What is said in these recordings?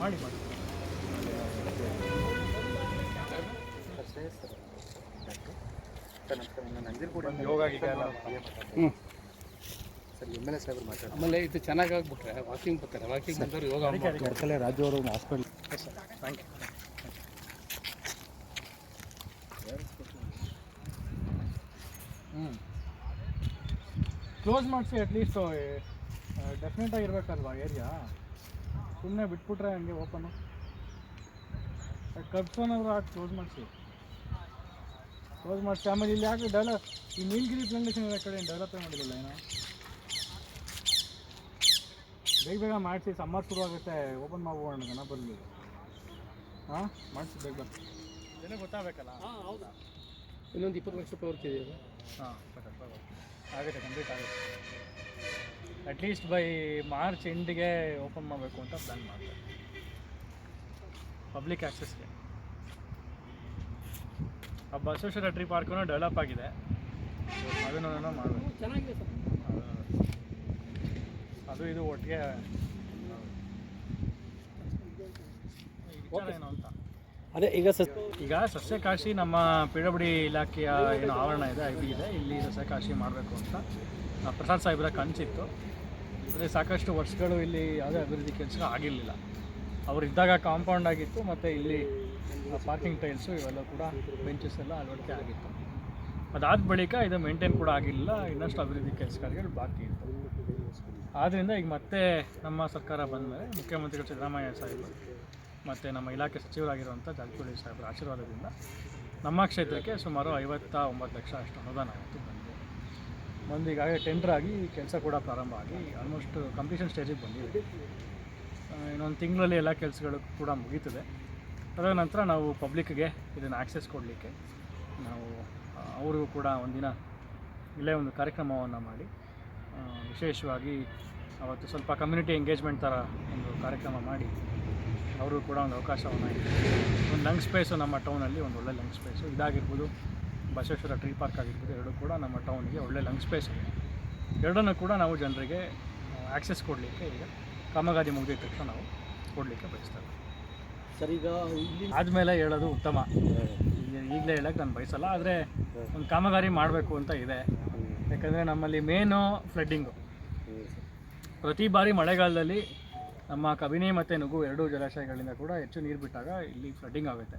ಮಾಡಿ ಮಾಡಿ. ಯೋಗ ಗೀಗ ಎಲ್ಲ ಆಮೇಲೆ ಇದು ಚೆನ್ನಾಗಿ ಆಗ್ಬಿಟ್ರೆ ವಾಕಿಂಗ್ ಬರ್ತಾರೆ. ವಾಕಿಂಗ್ ಬಂದವರು ಯೋಗ ಮಾಡ್ತಾರೆ. ರಾಜು ಅವರು ಹಾಸ್ಪಿಟಲ್. ಥ್ಯಾಂಕ್ ಯು ಹ್ಞೂ ಕ್ಲೋಸ್ ಮಾಡಿಸಿ ಅಟ್ಲೀಸ್ಟ್ ಡೆಫಿನೆಟ್ ಆಗಿರ್ಬೇಕಲ್ವಾ ಏರಿಯಾ ಸುಮ್ಮನೆ ಬಿಟ್ಬಿಟ್ರೆ ಹಂಗೆ ಓಪನು. ಕಬ್ಸೋನಾದ್ರು ಹಾಕಿ ಕ್ಲೋಸ್ ಮಾಡಿಸಿ. ಕ್ಲೋಸ್ ಮಾಡಿಸಿ. ಆಮೇಲೆ ಇಲ್ಲಿ ಯಾಕೆ ಡೆವಲಪ್ ಈ ನೀಲಗಿರಿ ಪ್ಲಾಂಟೇಶನ್ ಕಡೆ ಡೆವಲಪೇ ಮಾಡಿರಲಿಲ್ಲ ಏನೋ? ಬೇಗ ಬೇಗ ಮಾಡಿಸಿ ಸಮ್ಮರ್ ಶುರು ಆಗುತ್ತೆ. ಓಪನ್ ಮಾಡ್ಬೋಣ ಜನ ಬರಲಿ ಹಾಂ? ಮಾಡಿಸಿ ಬೇಗ ಏನೇ ಗೊತ್ತಾಗಬೇಕಲ್ಲ? ಇನ್ನೊಂದು ಇಪ್ಪತ್ತು ಲಕ್ಷ ರೂಪಾಯಿ ವರ್ಕ್ ಇದೆಯಲ್ಲ? ಹಾಂ ಆಗುತ್ತೆ ಕಂಪ್ಲೀಟ್ ಆಗುತ್ತೆ. ಅಟ್ಲೀಸ್ಟ್ ಬೈ ಮಾರ್ಚ್ ಎಂಡಿಗೆ ಓಪನ್ ಮಾಡಬೇಕು ಅಂತ ಪ್ಲ್ಯಾನ್ ಮಾಡ್ತಾರೆ. ಪಬ್ಲಿಕ್ ಆ್ಯಕ್ಸಸ್ಗೆ ಆ ಬಸವೇಶ್ವರ ಟ್ರೀ ಪಾರ್ಕೂ ಡೆವಲಪ್ ಆಗಿದೆ. ಅದನ್ನು ಮಾಡಬೇಕು. ಚೆನ್ನಾಗಿದೆ ಸರ್. ಅದು ಇದು ಒಟ್ಟಿಗೆ ವಿಚಾರ ಏನು ಅಂತ. ಅದೇ ಈಗ ಸಸ್ ಈಗ ಸಸ್ಯಕಾಶಿ ನಮ್ಮ ಪಿಡಬಡಿ ಇಲಾಖೆಯ ಏನು ಆವರಣ ಇದೆ ಐ ಇದೆ. ಇಲ್ಲಿ ಸಸ್ಯಕಾಶಿ ಮಾಡಬೇಕು ಅಂತ. ಪ್ರಸಾದ್ ಸಾಹೇಬ್ರ ಕನಸಿತ್ತು ಆದರೆ ಸಾಕಷ್ಟು ವರ್ಷಗಳು ಇಲ್ಲಿ ಯಾವುದೇ ಅಭಿವೃದ್ಧಿ ಕೆಲಸ ಆಗಿರಲಿಲ್ಲ. ಅವರಿದ್ದಾಗ ಕಾಂಪೌಂಡ್ ಆಗಿತ್ತು, ಮತ್ತು ಇಲ್ಲಿ ಪಾರ್ಕಿಂಗ್ ಟೈಲ್ಸು ಇವೆಲ್ಲ ಕೂಡ ಬೆಂಚಸ್ ಎಲ್ಲ ಅಳವಡಿಕೆ ಆಗಿತ್ತು. ಅದಾದ ಬಳಿಕ ಇದು ಮೇಂಟೈನ್ ಕೂಡ ಆಗಿರಲಿಲ್ಲ, ಇನ್ನಷ್ಟು ಅಭಿವೃದ್ಧಿ ಕೆಲಸ ಕಾರ್ಯಗಳು ಬಾಕಿ ಇತ್ತು. ಆದ್ದರಿಂದ ಈಗ ಮತ್ತೆ ನಮ್ಮ ಸರ್ಕಾರ ಬಂದ ಮೇಲೆ ಮುಖ್ಯಮಂತ್ರಿಗಳು ಸಿದ್ದರಾಮಯ್ಯ ಸಾಹೇಬರು ಮತ್ತು ನಮ್ಮ ಇಲಾಖೆ ಸಚಿವರಾಗಿರುವಂಥ ಜಾರಕಿಹೊಳಿ ಸಾಹೇಬರ ಆಶೀರ್ವಾದದಿಂದ ನಮ್ಮ ಕ್ಷೇತ್ರಕ್ಕೆ ಸುಮಾರು ಐವತ್ತ ಒಂಬತ್ತು ಲಕ್ಷ ಅಷ್ಟು ಅನುದಾನ ಆಯಿತು. ಬಂದು ಈಗಾಗಲೇ ಟೆಂಡರ್ ಆಗಿ ಕೆಲಸ ಕೂಡ ಪ್ರಾರಂಭ ಆಗಿ ಆಲ್ಮೋಸ್ಟ್ ಕಂಪ್ಲೀಷನ್ ಸ್ಟೇಜಿಗೆ ಬಂದಿದೆ. ಇನ್ನೊಂದು ತಿಂಗಳಲ್ಲಿ ಎಲ್ಲ ಕೆಲಸಗಳು ಕೂಡ ಮುಗೀತದೆ. ಅದರ ನಂತರ ನಾವು ಪಬ್ಲಿಕ್ಗೆ ಇದನ್ನು ಆ್ಯಕ್ಸೆಸ್ ಕೊಡಲಿಕ್ಕೆ ನಾವು ಅವ್ರಿಗೂ ಕೂಡ ಒಂದಿನ ಇಲ್ಲೇ ಒಂದು ಕಾರ್ಯಕ್ರಮವನ್ನು ಮಾಡಿ ವಿಶೇಷವಾಗಿ ಅವತ್ತು ಸ್ವಲ್ಪ ಕಮ್ಯುನಿಟಿ ಎಂಗೇಜ್ಮೆಂಟ್ ಥರ ಒಂದು ಕಾರ್ಯಕ್ರಮ ಮಾಡಿ ಅವರು ಕೂಡ ಒಂದು ಅವಕಾಶವನ್ನು ಒಂದು ಲಂಗ್ ಸ್ಪೇಸು ನಮ್ಮ ಟೌನಲ್ಲಿ ಒಂದು ಒಳ್ಳೆ ಲಂಗ್ ಸ್ಪೇಸು ಇದಾಗಿರ್ಬೋದು ಬಸವೇಶ್ವರ ಟ್ರೀ ಪಾರ್ಕ್ ಆಗಿರ್ಬೋದು ಎರಡು ಕೂಡ ನಮ್ಮ ಟೌನಿಗೆ ಒಳ್ಳೆ ಲಂಗ್ ಸ್ಪೇಸ್ ಇದೆ ಎರಡನ್ನೂ ಕೂಡ ನಾವು ಜನರಿಗೆ ಆ್ಯಕ್ಸೆಸ್ ಕೊಡಲಿಕ್ಕೆ ಈಗ ಕಾಮಗಾರಿ ಮುಗಿದ ತಕ್ಷಣ ನಾವು ಕೊಡಲಿಕ್ಕೆ ಬಯಸ್ತೇವೆ ಸರ್ ಈಗ ಇಲ್ಲಿ ಆದಮೇಲೆ ಹೇಳೋದು ಉತ್ತಮ. ಈಗ ಈಗಲೇ ಹೇಳೋಕ್ಕೆ ನಾನು ಬಯಸಲ್ಲ ಆದರೆ ಒಂದು ಕಾಮಗಾರಿ ಮಾಡಬೇಕು ಅಂತ ಇದೆ. ಯಾಕಂದರೆ ನಮ್ಮಲ್ಲಿ ಮೇನು ಫ್ಲಡ್ಡಿಂಗು ಪ್ರತಿ ಬಾರಿ ಮಳೆಗಾಲದಲ್ಲಿ ನಮ್ಮ ಕಬಿನಿ ಮತ್ತು ನುಗು ಎರಡೂ ಜಲಾಶಯಗಳಿಂದ ಕೂಡ ಹೆಚ್ಚು ನೀರು ಬಿಟ್ಟಾಗ ಇಲ್ಲಿ ಫ್ಲಡ್ಡಿಂಗ್ ಆಗುತ್ತೆ.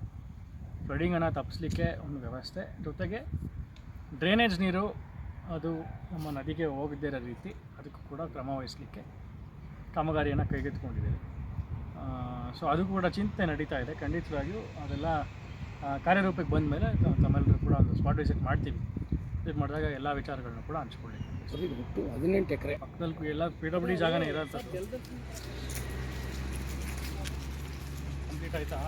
ಫ್ಲಡ್ಡಿಂಗನ್ನು ತಪ್ಪಿಸ್ಲಿಕ್ಕೆ ಒಂದು ವ್ಯವಸ್ಥೆ. ಜೊತೆಗೆ ಡ್ರೈನೇಜ್ ನೀರು ಅದು ನಮ್ಮ ನದಿಗೆ ಹೋಗದೇ ಇರೋ ರೀತಿ ಅದಕ್ಕೂ ಕೂಡ ಕ್ರಮ ವಹಿಸಲಿಕ್ಕೆ ಕಾಮಗಾರಿಯನ್ನು ಕೈಗೆತ್ತಿಕೊಂಡಿದ್ದೀವಿ. ಸೊ ಅದು ಕೂಡ ಚಿಂತೆ ನಡೀತಾ ಇದೆ. ಖಂಡಿತವಾಗಿಯೂ ಅದೆಲ್ಲ ಕಾರ್ಯರೂಪಕ್ಕೆ ಬಂದ ಮೇಲೆ ತಮ್ಮೆಲ್ಲರೂ ಕೂಡ ಒಂದು ಸ್ಪಾಟ್ ವಿಸಿಟ್ ಮಾಡ್ತೀವಿ. ವಿಸಿಟ್ ಮಾಡಿದಾಗ ಎಲ್ಲ ವಿಚಾರಗಳನ್ನು ಕೂಡ ಹಂಚ್ಕೊಳ್ಳಿ. ಸರ್ ಒಟ್ಟು ಹದಿನೆಂಟು ಎಕರೆ. ಪಕ್ಕದಲ್ಲಿ ಎಲ್ಲ ಪಿ ಡಬ್ಲ್ಯೂ ಡಿ ಜಾಗನೇ ಇರೋಂಥದ್ದು ಕಂಪ್ಲೀಟ್ ಆಯಿತಾ?